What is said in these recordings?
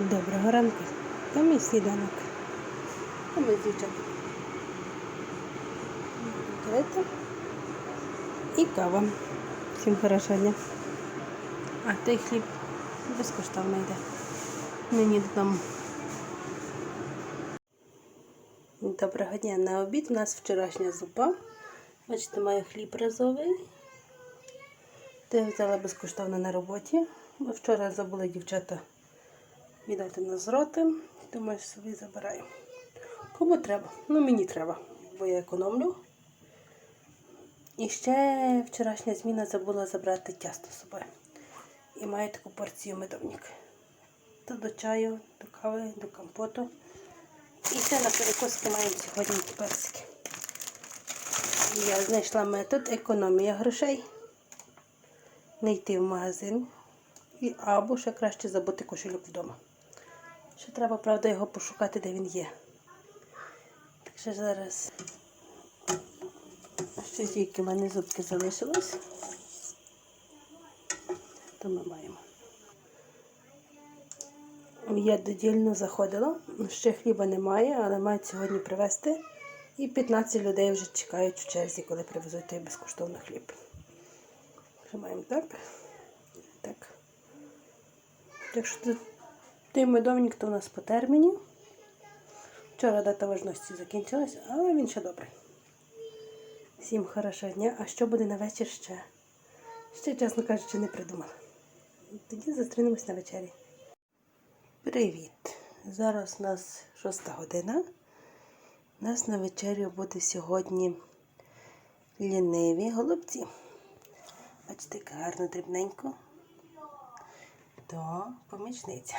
Доброго ранку. Та мій сніданок. А ми з дівчатами. І кава. Всім хорошого дня. А той хліб безкоштовно йде. Мені додому. Доброго дня на обід. У нас вчорашня зупа. Бачите, маю хліб разовий. Ти взяла безкоштовно на роботі. Ми вчора забули дівчата віддати на зроти, я собі забираю. Кому треба? Ну мені треба, бо я економлю. І ще вчорашня зміна забула забрати тісто з собою. І маю таку порцію медовник. То до чаю, до кави, до компоту. І ще на перекуски маємо сьогодні персики. Я знайшла метод економія грошей. Не йти в магазин. І, або ще краще забути кошельок вдома. Ще треба, правда, його пошукати, де він є. Так що зараз ще тільки в мене зубки залишились, то ми маємо. Я додільно заходила, ще хліба немає, але мають сьогодні привезти. І 15 людей вже чекають в черзі, коли привезуть той безкоштовний хліб. Що маємо так? Так. Так що тут той медовник то у нас по терміні. Вчора дата важності закінчилась, але він ще добрий. Всім хорошого дня. А що буде на вечір ще? Ще, чесно кажучи, не придумала. Тоді зустрінемось на вечері. Привіт! Зараз у нас шоста година. У нас на вечерю буде сьогодні ліниві голубці. Бачите, гарно дрібненько. То помічниця.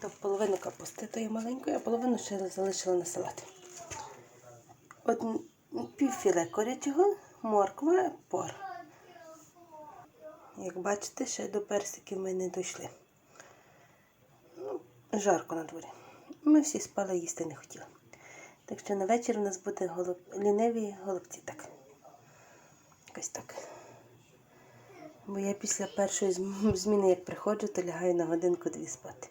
То половину капусти тої маленької, а половину ще залишила на салат. От пів філе корячого, морква, пор. Як бачите, ще до персиків ми не дійшли. Ну, жарко на дворі. Ми всі спали їсти не хотіли. Так що на вечір у нас буде голуб... ліниві голубці. Так. Якось так. Бо я після першої зм- зміни, як приходжу, то лягаю на годинку-дві спати.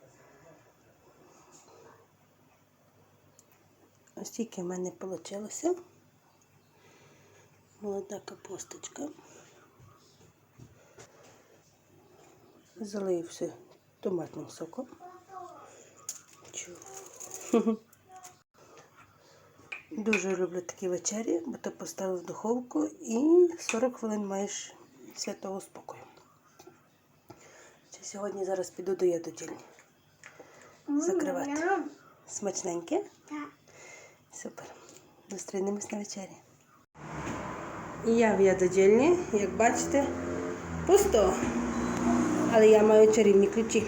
Ось тільки в мене вийшло. Молода капусточка. Залию все томатним соком. Чу. Дуже люблю такі вечері, бо то поставив в духовку і 40 хвилин маєш святого спокою. Ще сьогодні зараз піду до ядодільні. Закривати. Смачненьке? Так. Супер. Зустрінемось на вечері. Я в ядодільні, як бачите, пусто. Але я маю чарівні ключі.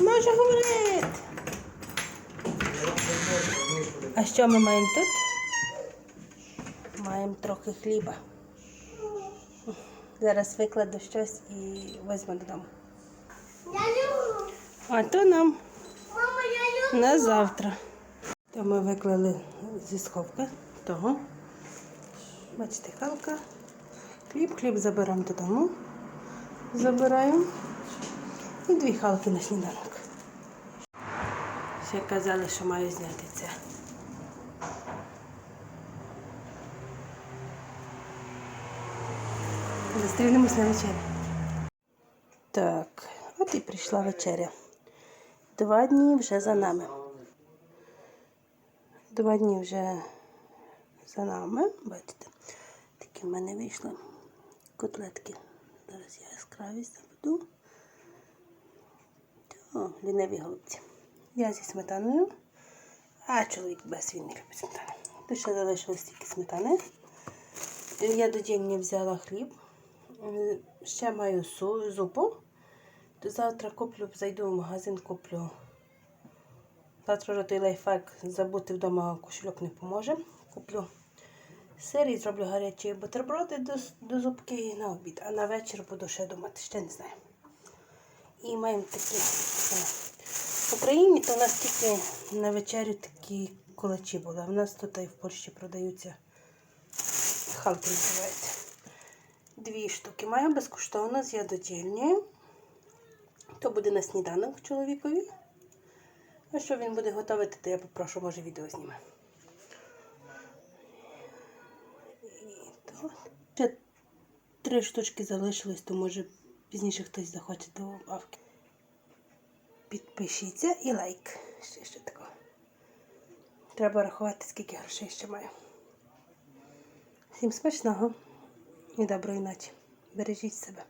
Може говорити. А що ми маємо тут? Маємо трохи хліба. Зараз викладу щось і візьму додому. А то нам на завтра. То ми виклали зі сховка того. Бачите, халка. Хліб, хліб заберемо додому. Забираємо. І дві халки на сніданок. Ще казали, що маю зняти це. Зустрінемось на вечері. Так, от і прийшла вечеря. Два дні вже за нами. Два дні вже за нами. Бачите, такі в мене вийшли котлетки. Зараз я яскравість заведу. О, ліниві голубці. Я зі сметаною, а чоловік без він не любить сметану. Тут ще залишилось тільки сметани. Я до день взяла хліб. Е, Ще маю зупу. Завтра куплю, зайду в магазин, куплю. Завтра вже той лайфхак забути вдома кошельок не поможе. Куплю сир і зроблю гарячі бутерброди до, до зубки на обід. А на вечір буду ще думати, ще не знаю. І маємо такі. В Україні то у нас тільки на вечерю такі кулачі були. В нас тут і в Польщі продаються халки називаються. Дві штуки маю безкоштовно з ядодільні. То буде на сніданок чоловікові. А що він буде готувати, то я попрошу, може, відео зніме. Ще три штучки залишилось, то може пізніше хтось захоче до добавки. Підпишіться і лайк. Ще що такого. Треба рахувати, скільки грошей ще маю. Всім смачного і доброї ночі. Бережіть себе.